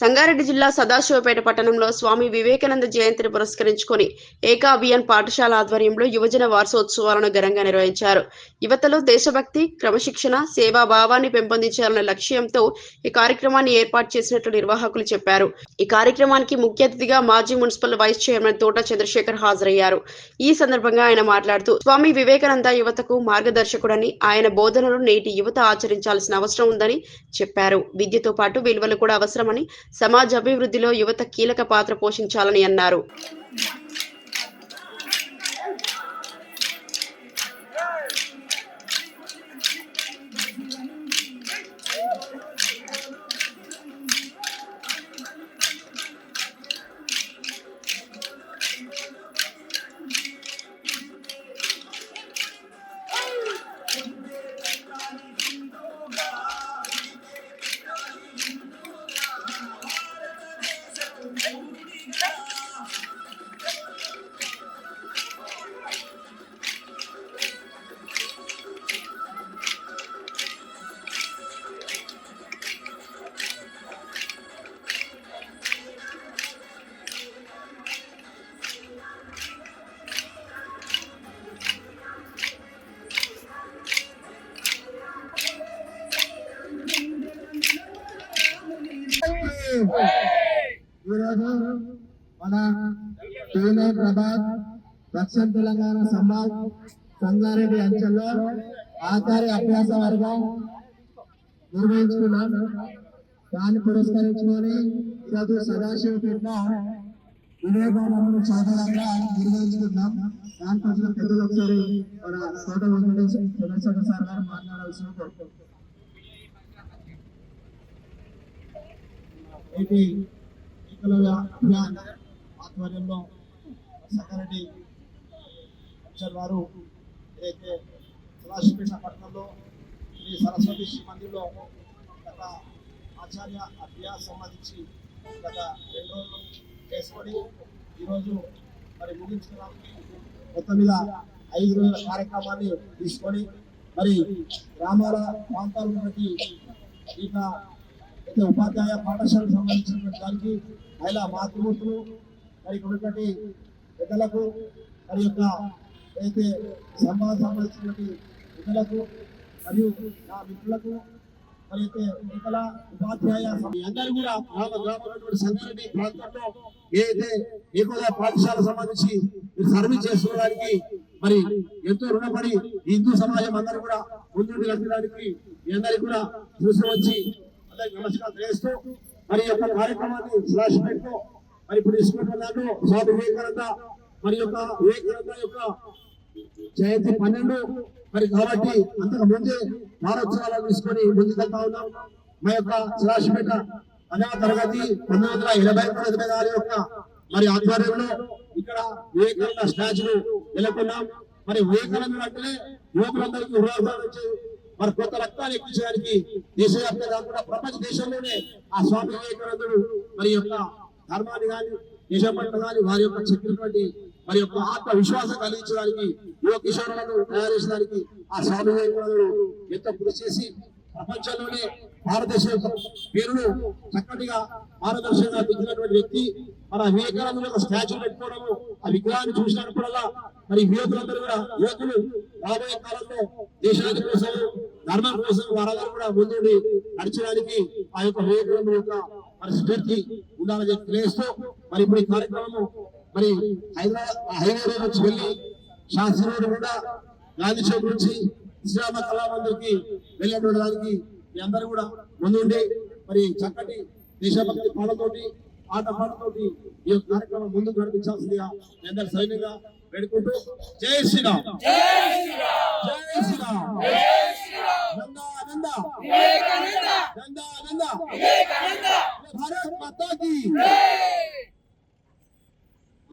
సంగారెడ్డి జిల్లా సదాశివపేట పట్టణంలో స్వామి వివేకానంద జయంతిని పురస్కరించుకొని ఏకా అభియాన్ పాఠశాల ఆధ్వర్యంలో యువజన వార్షోత్సవాలను ఘనంగా నిర్వహించారు. యువతలో దేశభక్తి క్రమశిక్షణ సేవా భావాన్ని పెంపొందించాలన్న లక్ష్యంతో ఈ కార్యక్రమాన్ని ఏర్పాటు చేసినట్లు నిర్వాహకులు చెప్పారు. ఈ కార్యక్రమానికి ముఖ్య అతిథిగా మాజీ మున్సిపల్ వైస్ చైర్మన్ తోట చంద్రశేఖర్ హాజరయ్యారు. ఈ సందర్భంగా ఆయన మాట్లాడుతూ స్వామి వివేకానంద యువతకు మార్గదర్శకుడని ఆయన బోధనలు నేటి యువత ఆచరించాల్సిన అవసరం ఉందని చెప్పారు. విద్యతో పాటు విలువలు కూడా అవసరమని సమాజ అభివృద్ధిలో యువత కీలక పాత్ర పోషించాలని అన్నారు. ఈరోజు మన టీవీ ప్రభాత్ దక్షిణ తెలంగాణ సమాజ్ సంగారెడ్డి అంచెల్లో ఆచార్య అభ్యాస వర్గం నిర్వహించుకున్నాం దాన్ని పురస్కరించుకొని చదువు సదాశివపేట వివేకానంద చౌదరంగా నిర్వహించుకున్నాం దానికోసం పెద్దలు ఒకసారి మన తోట వెంకటేశ్వర చంద్రశేఖర్ సార్ గారు మాట్లాడాల్సిన కోరుకుంటున్నాం ఏపీ ఏకలవ్య అభియాన్ ఆధ్వర్యంలో సంగారెడ్డి అంచల్ వారు ఏదైతే సదాశివపేట పట్టణంలో శ్రీ సరస్వతి శ్రీ మందిర్లో గత ఆచార్య అభ్యాస్ సంబంధించి గత రెండు రోజులు చేసుకొని ఈరోజు మరి ముగించుకోవడానికి మొత్తం మీద ఐదు రోజుల కార్యక్రమాన్ని తీసుకొని మరి గ్రామాల ప్రాంతాల ప్రతి ఇక అయితే ఉపాధ్యాయ పాఠశాలకు సంబంధించినటువంటి దానికి మహిళా మాతృమూర్తులు మరి ఉన్నటువంటి పెద్దలకు మరి యొక్క అయితే సంబంధం సంబంధించినటువంటి పెద్దలకు మరియు నా మిత్రులకు మరి అయితే మిగతా ఉపాధ్యాయ అందరూ కూడా గ్రామ గ్రామంలో సంగారెడ్డి ప్రాంతంలో ఏదైతే ఏకోదయ పాఠశాల సంబంధించి మీరు సర్వీస్ చేసుకోవడానికి మరి ఎంతో రుణపడి హిందూ సమాజం అందరూ కూడా ముందుకు నడపడానికి మీ అందరికీ కూడా చూసి వచ్చి అందరికి తెలియజేస్తూ మరి యొక్క కార్యక్రమాన్ని స్లాష్ పెట్టుకో మరి ఇప్పుడు తీసుకుంటున్న దాంట్లో స్వామి వివేకానంద. మరి యొక్క వివేకానంద యొక్క జయంతి పన్నెండు. మరి కాబట్టి అంతకు ముందే వారోత్సవాలు తీసుకొని ముందుకెళ్తా ఉన్నాం. మా యొక్క శిలాషపేట పదవ తరగతి పంతొమ్మిది వందల ఎనభై తొమ్మిది గారి యొక్క మరి ఆధ్వర్యంలో ఇక్కడ వివేకానంద స్టాచ్యూ నెలకొన్నాం. మరి వివేకానంద అంటే యువకులందరికీ హృదయ మరి కొత్త రక్తాన్ని ఎక్కించడానికి దేశవ్యాప్తంగా కాకుండా ప్రపంచ దేశంలోనే ఆ స్వామి వివేకానందుడు మరి యొక్క ధర్మాన్ని కానీ దేశం పట్ల కానీ వారి యొక్క చెప్పినటువంటి మరి యొక్క ఆత్మవిశ్వాసం కలిగించడానికి యువ కిషోరులను తయారు చేసడానికి ఆ స్వామి వివేకానందుడు ఎంతో కృషి చేసి ప్రపంచంలోనే భారతదేశం యొక్క పేరును చక్కటిగా పారదర్శకంగా పెంచినటువంటి వ్యక్తి. మన వివేకానంద యొక్క స్టాచ్యూ పెట్టుకోవడము ఆ విగ్రహాన్ని చూసినప్పుడల్లా మరి యువకులందరూ కూడా యువకులు రాబోయే కాలంలో దేశానికి కోసం ధర్మం కోసం వారందరూ కూడా ముందుండి నడిచడానికి ఆ యొక్క వివేకానంద యొక్క మరి స్ఫూర్తి ఉండాలని చెప్పి తెలియజేస్తూ మరి ఇప్పుడు ఈ కార్యక్రమము మరి హైదరాబాద్ హైవే రోడ్ నుంచి వెళ్ళి శాస్త్రి రోడ్ కూడా గాంధీ చౌక్ నుంచి శ్రీరామ కళామందిర్కి వెళ్ళేటువంటి దానికి మీ అందరూ కూడా ముందుండి మరి చక్కటి దేశభక్తి పాటతోటి ఆట పాటతోటి ఈ యొక్క కార్యక్రమం ముందుకు నడిపించాల్సిందిగా మీ అందరు సైన్యంగా వేడుకుంటూ జై శ్రీరామ్. జై శ్రీరామ్. నందా నందా विवेकानंद विवेकानंद भारत माता की